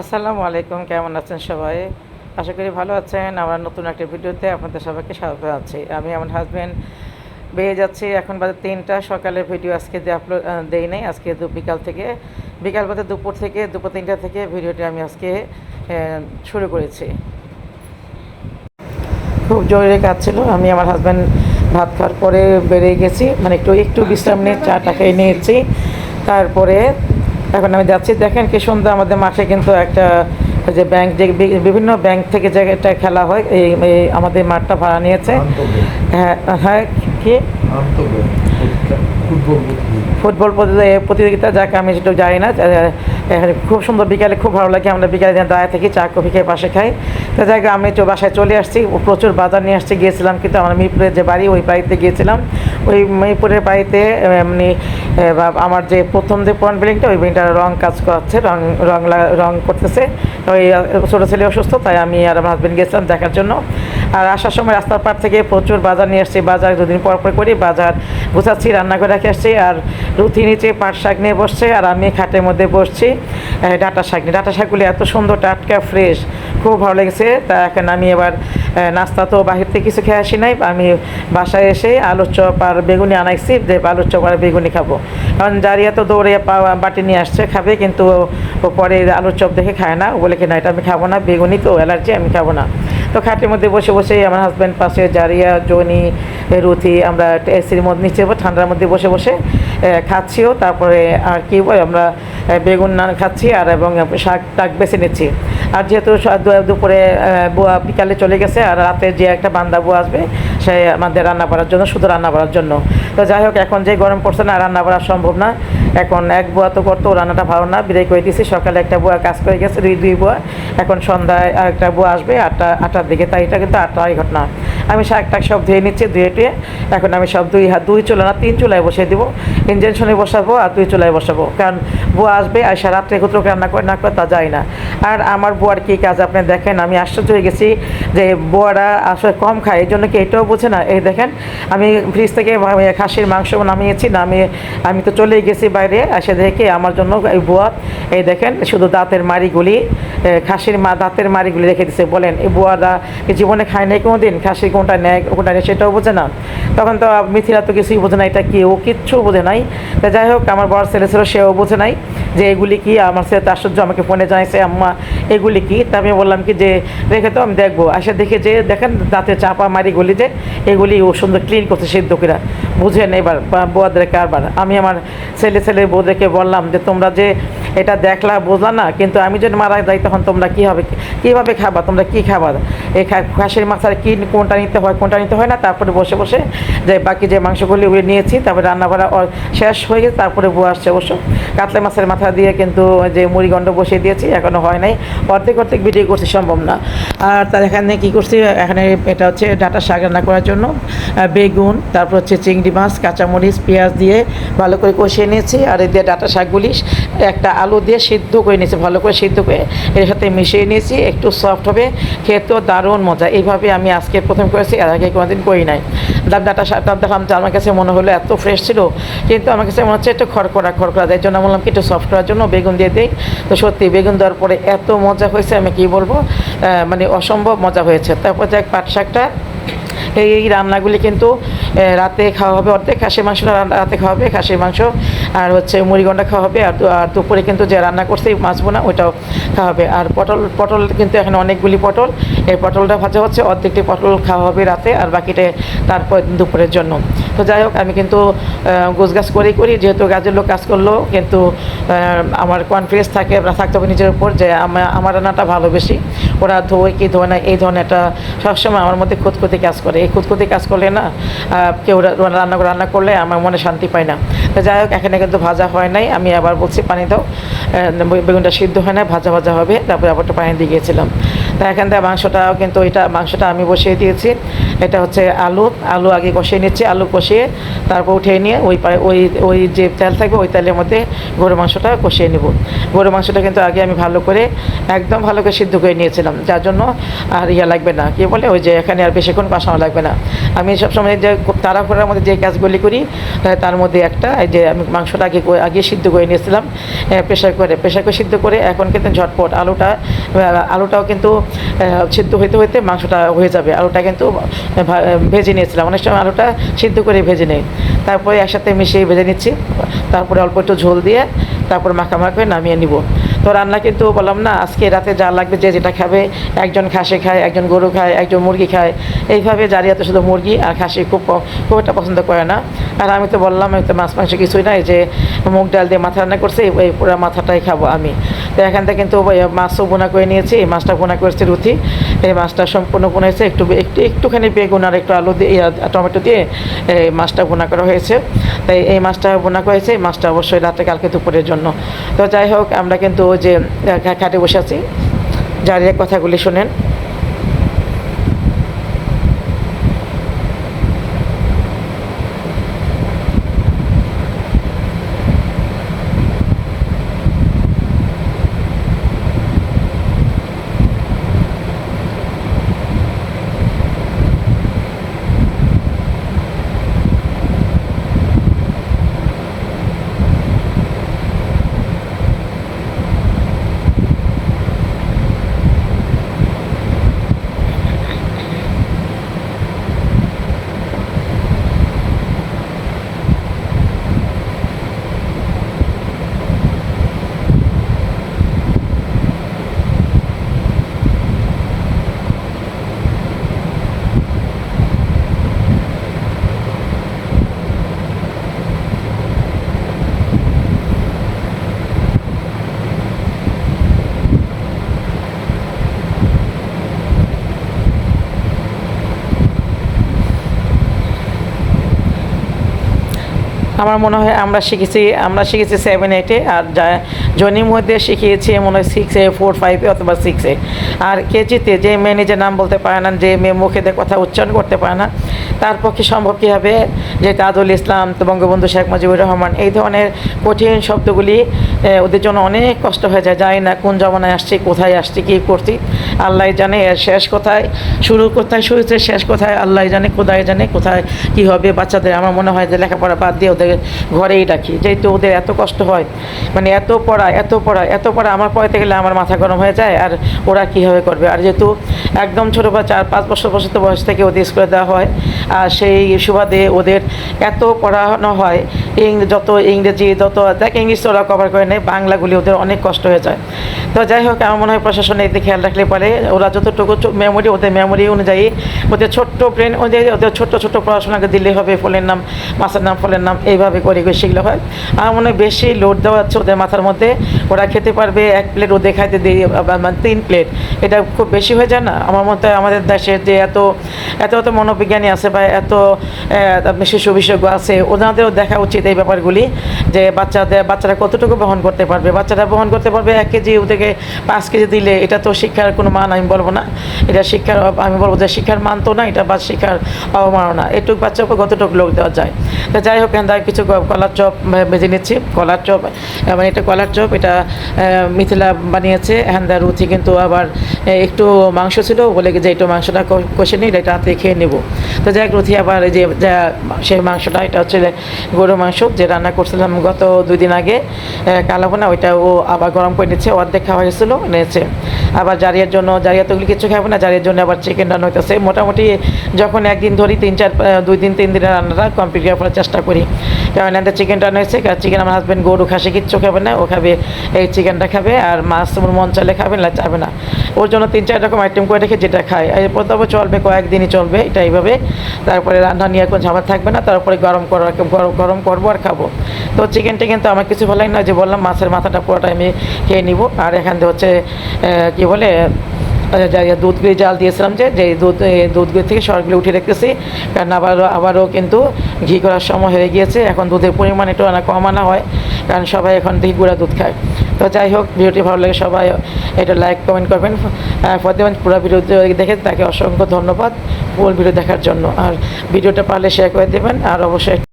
আসসালামু আলাইকুম, কেমন আছেন সবাই? আশা করি ভালো আছেন। আমার নতুন একটা ভিডিওতে আপনাদের সবাইকে স্বাগত আছি আমি আমার হাজব্যান্ড বেয়ে যাচ্ছি। এখন বাজে তিনটা। সকালের ভিডিও আজকে দিয়ে আপলোড দেই নাই। আজকে বিকাল থেকে। বিকাল বাজে দুপুর থেকে, দুপুর তিনটা থেকে ভিডিওটি আমি আজকে শুরু করেছি। খুব জরুরি কাজ ছিল। আমি আমার হাজব্যান্ড ভাত খাওয়ার পরে বেরিয়ে গেছি। মানে একটু একটু বিশ্রাম নিয়ে চাটা খেয়ে নিয়েছি। তারপরে এখন আমি যাচ্ছি। দেখেন কি সুন্দর আমাদের মাঠে কিন্তু একটা ওই যে ব্যাংক যে বিভিন্ন ব্যাংক থেকে যে একটা খেলা হয় এই এই আমাদের মাঠটা ভাড়া নিয়েছে। হ্যাঁ হ্যাঁ কি? ফুটবল প্রতিযোগিতা। যাকে আমি সেটা জানি না এখানে খুব সুন্দর বিকালে খুব ভালো লাগে, আমরা বিকালে দাঁড়ায় থাকি, চা, কফি খেয়ে পাশে খাই। তো জায়গা আমি বাসায় চলে আসছি প্রচুর বাজার নিয়ে আসছি, গিয়েছিলাম কিন্তু আমার মিরপুরের যে বাড়ি, ওই বাড়িতে গিয়েছিলাম। ওই মিরপুরের বাড়িতে এমনি আমার যে প্রথম যে পয়েন্ট বিল্ডিংটা ওই বিল্ডিংটা রং কাজ করাচ্ছে রং রং রং করতেছে। ওই ছোটো ছেলে অসুস্থ, তাই আমি আর আমার হাজব্যান্ড গেছিলাম দেখার জন্য। আর আসার সময় রাস্তার পার থেকে প্রচুর বাজার নিয়ে আসছি। বাজার দুদিন পর পর করি, বাজার গুছাচ্ছি, রান্না করে রেখে আসছি আর রুথি নিচে পাট শাক নিয়ে বসছে আর আমি খাটের মধ্যে বসছি। ডাঁটা শাক নিয়ে। ডাঁটা শাকগুলি এত সুন্দর, টাটকা, ফ্রেশ, খুব ভালো লেগেছে। তা এখন আমি এবার নাস্তা তো বাহির থেকে কিছু খেয়ে আসি নাই। আমি বাসায় এসে আলুর চপ আর বেগুনি আনাইছি। যে আলুর চপ আর বেগুনি খাব। কারণ জারিয়া তো দৌড়ে বাটি নিয়ে আসছে, খাবে, কিন্তু ও পরে আলুর চপ দেখে খায় না। বলে কি, না, এটা আমি খাব না। বেগুনি তো অ্যালার্জি, আমি খাব না। তো খাটের মধ্যে বসে বসে আমার হাজব্যান্ড পাশে জারিয়া, জনি, রুথি, আমরা এসির মধ্যে নিচে ঠান্ডার মধ্যে বসে বসে খাচ্ছিও তারপরে আর কি আমরা বেগুন নান খাচ্ছি আর এবং শাক টাক বেছে নিচ্ছি। আর যেহেতু দুপুরে বুয়া বিকালে চলে গেছে আর রাতে যে একটা বান্দা বুয়া আসবে, সে আমাদের রান্না করার জন্য, শুধু রান্না করার জন্য। তো যাই হোক, এখন যে গরম পড়ছে না, রান্না করা সম্ভব না। এখন এক বুয়া তো করতো, রান্নাটা ভালো না, বিদায় করে দিয়েছি। সকালে একটা বুয়া কাজ করে গেছে, দুই দুই বুয়া। এখন সন্ধ্যায় একটা বুয়া আসবে, আটটা আটটার দিকে। তাই এটা কিন্তু আটটাই ঘটনা। আমি শাক টাক সব ধুয়ে নিচ্ছি, ধুয়ে টুয়ে এখন আমি সব দুই হাত দুই চুলা না, তিন চুলায় বসিয়ে দিব। ইঞ্জেকশনে বসাবো আর দুই চুলায় বসাবো। কারণ বুয়া আসবে আর সারা রাত্রে কোথাও রান্না করে না করে তা যায় না। আর আমার বুয়ার কী কাজ আপনি দেখেন, আমি আশ্চর্য হয়ে গেছি যে বুয়ারা আসলে কম খায় এই জন্য কি এটাও বোঝে না। এই দেখেন, আমি ফ্রিজ থেকে খাসির মাংস নামিয়েছি, নামিয়ে আমি তো চলেই গেছি বাইরে এসে দেখে আমার জন্য এই বুয়া, এই দেখেন, শুধু দাঁতের মারিগুলি খাসির মা, দাঁতের মারিগুলি রেখে দিছে। বলেন, এই বুয়ারা কি জীবনে খায় নাই কোনো দিন খাসি কোনটা নেয় কোনটা নেয় সেটাও বোঝে না। তখন তো মিথিলা তো কিছুই বোঝে না, এটা কি, ও কিচ্ছু বোঝে নাই। তা যাই হোক, আমার বড় ছেলে ছিল, সেও বোঝে নাই যে এগুলি কি, আমার ছেলে তো আশ্চর্য, আমাকে ফোনে জানাইছে, আম্মা এগুলি কি? তা আমি বললাম কি যে, রেখে তো আমি দেখব। আসে দেখে যে, দেখেন দাঁতে চাপা মারি গুলি যে, এগুলি ও সুন্দর ক্লিন করছে সিদ্ধ করে বুঝেন এবার, বা- রেখে কারবার আমি আমার ছেলে ছেলে বউদেরকে বললাম যে, তোমরা যে এটা দেখলা, বুঝলা না? কিন্তু আমি যদি মারা যাই, তখন তোমরা কী হবে? কীভাবে খাবা? তোমরা কী খাবা? এই খাসির মাথার কী, কোনটা নিতে হয়, কোনটা নিতে হয় না? তারপরে বসে বসে যে বাকি যে মাংসগুলি উড়ে নিয়েছি, তারপরে রান্না করা শেষ হয়ে গেছে, তারপরে বউ আসছে অবশ্য। কাতলা মাছের মাথা দিয়ে কিন্তু যে মুড়িগণ্ড বসিয়ে দিয়েছি এখনও হয় নাই। অর্ধেক অর্ধেক ভিডিও করছি, সম্ভব না। আর তার এখানে কী করছি? এখানে এটা হচ্ছে ডাটা শাক রান্না করার জন্য। বেগুন, তারপর হচ্ছে চিংড়ি মাছ, কাঁচামরিচ, পেঁয়াজ দিয়ে ভালো করে কষিয়ে নিয়েছি। আর এই দিয়ে ডাটা শাকগুলি একটা আলু দিয়ে সিদ্ধ করে নিয়েছি, ভালো করে সিদ্ধ করে এর সাথে মিশিয়ে নিয়েছি, একটু সফট হবে, খেতেও দারুণ মজা। এইভাবে আমি আজকে প্রথম করেছি, এর আগে কোনোদিন করি নাই। ডাব ডাটা শাকটা আমার কাছে মনে হলো এত ফ্রেশ ছিল, কিন্তু আমার কাছে মনে হচ্ছে একটু খড়কড়া খড়কড়া যার জন্য বললাম কি একটু সফট করার জন্য বেগুন দিয়ে দিই। তো সত্যি বেগুন দেওয়ার পরে এত মজা হয়েছে, আমি কি বলব? মানে অসম্ভব মজা হয়েছে। তারপর যে পাট শাকটা। এই রান্নাগুলি কিন্তু রাতে খাওয়া হবে অর্ধেক, খাসির মাংস রাতে খাওয়া হবে খাসির মাংস, আর হচ্ছে মুড়িগন্ডা খাওয়া হবে, আর আর দুপুরে কিন্তু যে রান্না করছে মাছ বোনা, ওইটাও খাওয়া হবে। আর পটল পটল কিন্তু এখানে অনেকগুলি পটল, এই পটলটা ভাজা হচ্ছে, অর্ধেকটি পটল খাওয়া হবে রাতে, আর বাকিটা তারপর দুপুরের জন্য। তো যাই হোক, আমি কিন্তু গোছগাছ করেই করি, যেহেতু গাছের লোক কাজ করল, কিন্তু আমার কনফিডেন্স থাকে, থাকতে হবে নিজের উপর যে আমার রান্নাটা ভালো বেশি ওরা ধোয় কি ধোয় না, এই ধরনের একটা সবসময় আমার মধ্যে খুঁতখুতি কাজ করে। এই খুঁতখুতি কাজ করলে না কেউ রান্না রান্না করলে আমার মনে শান্তি পায় না। তো যাই হোক, এখানে কিন্তু ভাজা হয় নাই। আমি আবার বলছি, পানি দাও। বেগুনটা সিদ্ধ হয় না ভাজা ভাজা হবে। তারপরে আবার পানি দিয়ে গিয়েছিলাম। তা এখান থেকে মাংসটাও কিন্তু এটা মাংসটা আমি বসিয়ে দিয়েছি। এটা হচ্ছে আলু আলু আগে কষিয়ে নিচ্ছি, আলু কষিয়ে তারপর উঠিয়ে নিয়ে ওই ওই ওই যে তেল থাকবে ওই তেলের মধ্যে গরু মাংসটা কষিয়ে নেব। গরু মাংসটা কিন্তু আগে আমি ভালো করে একদম ভালো করে সিদ্ধ করে নিয়েছিলাম। যার জন্য আর ইয়া লাগবে না। কি বলে? ওই যে এখানে আর বেশিক্ষণ কষানো লাগবে না। আমি সবসময় যে তাড়াহুড়ার মধ্যে যে কাজগুলি করি তার মধ্যে একটা, এই যে আমি মাংসটা আগে আগে সিদ্ধ করে নিয়েছিলাম প্রেশার করে প্রেশার করে সিদ্ধ করে এখন কিন্তু ঝটপট আলুটা আলুটাও কিন্তু সিদ্ধ হইতে হইতে মাংসটা হয়ে যাবে। আলুটা কিন্তু ভেজে নিয়েছিলাম। অনেক সময় আলুটা সিদ্ধ করে ভেজে নেই। তারপরে একসাথে মিশিয়ে ভেজে নিচ্ছি। তারপরে অল্প একটু ঝোল দিয়ে তারপর মাখা মাখা করে নামিয়ে নিব। তো রান্না কিন্তু বললাম, না, আজকে রাতে যা লাগবে যে যেটা খাবে, একজন খাসি খায়, একজন গরু খায়, একজন মুরগি খায়। এইভাবে জারিয়াতে শুধু মুরগি আর খাসি খুব খুব একটা পছন্দ করে না। আর আমি তো বললাম, আমি তো মাছ, মাংস কিছুই নাই, যে মুগ ডাল দিয়ে মাথা রান্না করছি ওই পুরো মাথাটাই খাব আমি। তো এখান থেকে কিন্তু মাছও বোনা করে নিয়েছি, এই মাছটা বোনা করেছি রুথি এই মাছটা সম্পূর্ণ বোনা হয়েছে, একটু একটু, একটুখানি বেগুন আর একটু আলু দিয়ে টমেটো দিয়ে, এই মাছটা বোনা করা হয়েছে। তাই এই মাছটা বোনা করা হয়েছে, এই মাছটা অবশ্যই রাতে কালকে দুপুরের জন্য তো যাই হোক আমরা কিন্তু যে খাটে বসে আছি। যার কথাগুলি শোনেন। আমার মনে হয় আমরা শিখেছি আমরা শিখেছি সেভেন এইটে আর যা জনির মধ্যে শিখিয়েছি, মনে হয় সিক্সে ফোর ফাইভে অথবা সিক্সে আর কেজিতে যে মেয়ে নিজের নাম বলতে পারে না, যে মেয়ে মুখে কথা উচ্চারণ করতে পারে না, তার পক্ষে সম্ভব কী হবে? যে তাজুল ইসলাম, তো বঙ্গবন্ধু শেখ মুজিবুর রহমান, এই ধরনের কঠিন শব্দগুলি ওদের জন্য অনেক কষ্ট হয়ে যায়। জানি না কোন জমানায় আসছি, কোথায় আসছি, কী করছি। আল্লাহ জানে এর শেষ কোথায়, শুরু কোথায়, শুরুতে শেষ কোথায় আল্লাহ জানে কোথায় জানে কোথায় কী হবে। বাচ্চাদের, আমার মনে হয় যে লেখাপড়া বাদ দিয়ে ওদের ঘরেই রাখি। যেহেতু ওদের এত কষ্ট হয় মানে এত পড়া এত পড়া এত পড়া, আমার পড়াতে গেলে আমার মাথা গরম হয়ে যায়, আর ওরা কীভাবে করবে? আর যেহেতু একদম ছোটো বা চার, পাঁচ বছর বছর বয়স থেকে ওদের স্কুলে দেওয়া হয়, আর সেই সুবাদে ওদের এত পড়ানো হয় ইং যত ইংরেজি, যত দেখ ইংলিশ ওরা কভার করে নেয়, বাংলাগুলি ওদের অনেক কষ্ট হয়ে যায়। তো যাই হোক, আমার মনে হয় প্রশাসন এদিকে খেয়াল রাখলে পারে ওরা যতটুকু মেমোরি ওদের মেমোরি অনুযায়ী ওদের ছোট্ট ব্রেন অনুযায়ী ওদের ছোট্ট ছোট্ট পড়াশোনাকে দিলে হবে, ফলের নাম, মাছের নাম, ফলের নাম, এইভাবে করে করে শিখলে হয়। আমার মনে হয় বেশি লোড দেওয়া হচ্ছে ওদের মাথার মধ্যে। ওরা খেতে পারবে এক প্লেট ওদের খাইতে দিই মানে তিন প্লেট এটা খুব বেশি হয়ে যায় না। আমার মতে আমাদের দেশের যে এত এত এত মনোবিজ্ঞানী আছে বা এত শিশু বিশেষজ্ঞ আছে, ওনাদেরও দেখা উচিত এই ব্যাপারগুলি যে বাচ্চাদের বাচ্চারা কতটুকু বহন করতে পারবে, বাচ্চারা বহন করতে পারবে এক কেজি ওদেরকে পাঁচ কেজি দিলে এটা তো শিক্ষার কোনো মান আমি বলব না। এটা শিক্ষার আমি বলব যে শিক্ষার মান তো না, এটা বা শিক্ষার অবমাননা এটুকু বাচ্চাকে কতটুকু লোক দেওয়া যায়। তো যাই হোক এখান থেকে কিছু কলার চপ ভেজে নিচ্ছি। কলার চপ মানে এটা কলার চপ, এটা মিথিলা বানিয়েছে। থেকে রুচি কিন্তু আবার একটু মাংস ছিল বলে যে একটু মাংসটা কষে নিই, এটা হাতে খেয়ে নেব। তো যাই হোক, রুচি আবার এই যা সেই মাংসটা, এটা হচ্ছে গরু মাংস যে রান্না করছিলাম গত দুদিন আগে কালাবোনা ওইটা ও আবার গরম করে নিচ্ছে, অর্ধেক খাওয়া হয়েছিল নিয়েছে। আবার জারিয়ার জন্য, জারিয়া তোগুলি কিছু খাব না, জারিয়ার জন্য আবার চিকেন রান্না হইতেছে। মোটামুটি যখন একদিন ধরি, তিন চার দুই দিন, তিন দিনের রান্নাটা কমপ্লিট করার চেষ্টা করি। কারণ চিকেন রান্না হয়েছে চিকেন আমার হাজব্যান্ড গরু খাসি, কিচ্ছু খাবে না, ও খাবে এই চিকেনটা খাবে, আর মাছ তোমার মন চাইলে খাবে না, চাবে না। ওর জন্য তিন, চার রকম আইটেম করে রেখে যেটা খায়। এই প্রথমে চলবে, কয়েকদিনই চলবে, এটা এইভাবে। তারপরে রান্না নিয়ে কোনো ঝামেলা থাকবে না, তারপরে গরম করার, গরম গরম করব আর খাব। তো চিকেনটা কিন্তু আমার কিছু ভালোই না যে বললাম, মাছের মাথাটা পুরোটা আমি খেয়ে নিব। আর এখান থেকে হচ্ছে কি বলে দুধগুলি জাল দিয়েছিলাম যে যে দুধ দুধগুলি থেকে সরগুলি উঠে রেখেছি। কারণ আবারও আবারও কিন্তু ঘি করার সময় হয়ে গিয়েছে। এখন দুধের পরিমাণ একটু আনা কম আনা হয়, কারণ সবাই এখন ঘি গুঁড়া দুধ খায়। তো যাই হোক, ভিডিওটি ভালো লাগে সবাই এটা লাইক কমেন্ট করবেন। ফতেমান পুরো ভিডিও দেখে, তাকে অসংখ্য ধন্যবাদ। ফুল ভিডিও দেখার জন্য। আর ভিডিওটা পারলে শেয়ার করে দেবেন। আর অবশ্যই